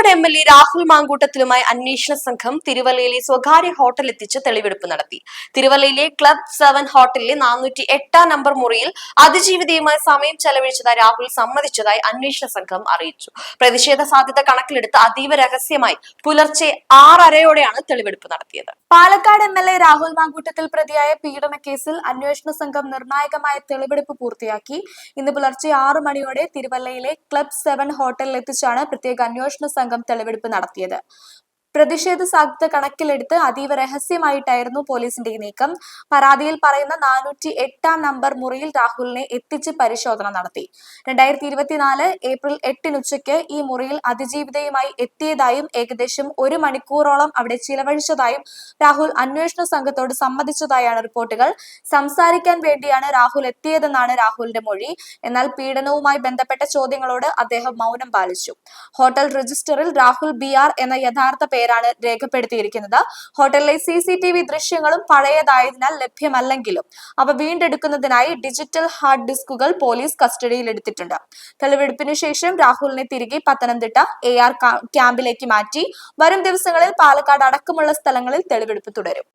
Palakkad M L A Rahul മാങ്കൂട്ടത്തിലുമായി അന്വേഷണ സംഘം തിരുവല്ലയിലെ സ്വകാര്യ ഹോട്ടൽ എത്തിച്ച് തെളിവെടുപ്പ് നടത്തി. തിരുവല്ലയിലെ ക്ലബ് സെവൻ ഹോട്ടലിലെ നാനൂറ്റി എട്ടാം നമ്പർ മുറിയിൽ അതിജീവിതയുമായി സമയം ചെലവഴിച്ചതായി രാഹുൽ സമ്മതിച്ചതായി അന്വേഷണ സംഘം അറിയിച്ചു. പ്രതിഷേധ സാധ്യത കണക്കിലെടുത്ത് അതീവ രഹസ്യമായി പുലർച്ചെ ആറരയോടെയാണ് തെളിവെടുപ്പ് നടത്തിയത്. Palakkad M L A Rahul Mamkootathil പ്രതിയായ പീഡന കേസിൽ അന്വേഷണ സംഘം നിർണായകമായ തെളിവെടുപ്പ് പൂർത്തിയാക്കി. ഇന്ന് പുലർച്ചെ ആറു മണിയോടെ തിരുവല്ലയിലെ ക്ലബ് സെവൻ ഹോട്ടലിൽ എത്തിച്ചാണ് പ്രത്യേക അന്വേഷണ സംഘം തെളിവെടുപ്പ് നടത്തിയത് പ്രതിഷേധ സാധ്യത കണക്കിലെടുത്ത് അതീവ രഹസ്യമായിട്ടായിരുന്നു പോലീസിന്റെ നീക്കം. പരാതിയിൽ പറയുന്ന നാനൂറ്റി എട്ടാം നമ്പർ മുറിയിൽ രാഹുലിനെ എത്തിച്ച് പരിശോധന നടത്തി. രണ്ടായിരത്തി ഇരുപത്തിനാല് ഏപ്രിൽ എട്ടിന് ഉച്ചയ്ക്ക് ഈ മുറിയിൽ അതിജീവിതയുമായി എത്തിയതായും ഏകദേശം ഒരു മണിക്കൂറോളം അവിടെ ചിലവഴിച്ചതായും രാഹുൽ അന്വേഷണ സംഘത്തോട് സമ്മതിച്ചതായാണ് റിപ്പോർട്ടുകൾ. സംസാരിക്കാൻ വേണ്ടിയാണ് രാഹുൽ എത്തിയതെന്നാണ് രാഹുലിന്റെ മൊഴി. എന്നാൽ പീഡനവുമായി ബന്ധപ്പെട്ട ചോദ്യങ്ങളോട് അദ്ദേഹം മൗനം പാലിച്ചു. ഹോട്ടൽ രജിസ്റ്ററിൽ രാഹുൽ ബി ആർ എന്ന യഥാർത്ഥ പേരാണ് രേഖപ്പെടുത്തിയിരിക്കുന്നത്. ഹോട്ടലിലെ സി സി ടി വി ദൃശ്യങ്ങളും പഴയതായതിനാൽ ലഭ്യമല്ലെങ്കിലും അവ വീണ്ടെടുക്കുന്നതിനായി ഡിജിറ്റൽ ഹാർഡ് ഡിസ്കുകൾ പോലീസ് കസ്റ്റഡിയിൽ എടുത്തിട്ടുണ്ട്. തെളിവെടുപ്പിന് ശേഷം രാഹുലിനെ തിരികെ പത്തനംതിട്ട എ ആർ ക്യാമ്പിലേക്ക് മാറ്റി വരും ദിവസങ്ങളിൽ പാലക്കാട് അടക്കമുള്ള സ്ഥലങ്ങളിൽ തെളിവെടുപ്പ് തുടരും.